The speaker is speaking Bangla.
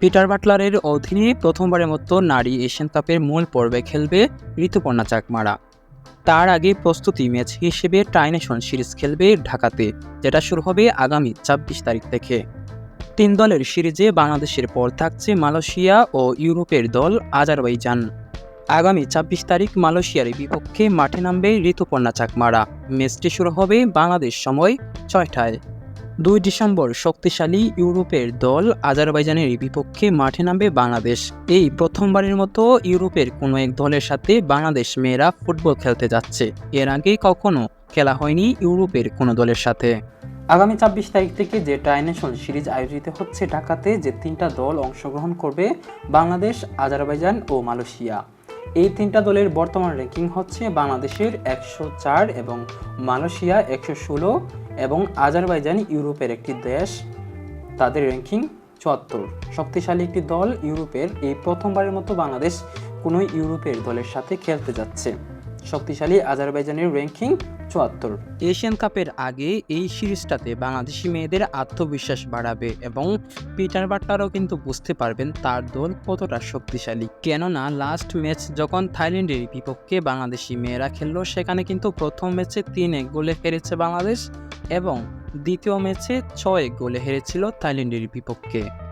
পিটার বাটলারের অধীনে প্রথমবারের মতো নারী এশিয়ান কাপের মূল পর্বে খেলবে ঋতুপর্ণা চাকমারা। তার আগে প্রস্তুতি ম্যাচ হিসেবে ট্রাইনেশন সিরিজ খেলবে ঢাকাতে, যেটা শুরু হবে আগামী ছাব্বিশ তারিখ থেকে। তিন দলের সিরিজে বাংলাদেশের পর থাকছে মালয়েশিয়া ও ইউরোপের দল আজারবাইজান। আগামী ছাব্বিশ তারিখ মালয়েশিয়ার বিপক্ষে মাঠে নামবে ঋতুপর্ণা চাকমারা। ম্যাচটি শুরু হবে বাংলাদেশ সময় ছয়টায়। দুই ডিসেম্বর শক্তিশালী ইউরোপের দল আজারবাইজানের বিপক্ষে মাঠে নামবে বাংলাদেশ। এই প্রথমবারের মতো ইউরোপের কোনো এক দলের সাথে বাংলাদেশ মেয়েরা ফুটবল খেলতে যাচ্ছে। এর আগে কখনো খেলা হয়নি ইউরোপের কোনো দলের সাথে। আগামী ছাব্বিশ তারিখ থেকে যে ট্রাইনেশন সিরিজ আয়োজিত হচ্ছে ঢাকাতে, যে তিনটা দল অংশগ্রহণ করবে বাংলাদেশ, আজারবাইজান ও মালয়েশিয়া। এই তিনটা দলের বর্তমান র্যাঙ্কিং হচ্ছে বাংলাদেশের একশো চার এবং মালয়েশিয়া একশো ষোলো এবং আজারবাইজান ইউরোপের একটি দেশ। তাদের র্যাঙ্কিং চুয়াত্তর। শক্তিশালী একটি দল ইউরোপের এই প্রথমবারের মতো বাংলাদেশ কোনো ইউরোপের দলের সাথে খেলতে যাচ্ছে। শক্তিশালী আজারবাইজানের র্যাঙ্কিং চুয়াত্তর। এশিয়ান কাপের আগে এই সিরিজটাতে বাংলাদেশি মেয়েদের আত্মবিশ্বাস বাড়াবে এবং পিটার বাটলারও কিন্তু বুঝতে পারবেন তার দল কতটা শক্তিশালী। কেননা লাস্ট ম্যাচ যখন থাইল্যান্ডের বিপক্ষে বাংলাদেশি মেয়েরা খেললো, সেখানে কিন্তু প্রথম ম্যাচে তিন এক গোলে ফেরেছে বাংলাদেশ। এবং দ্বিতীয় ম্যাচে ছয় গোলে হেরেছিল থাইল্যান্ডের বিপক্ষে।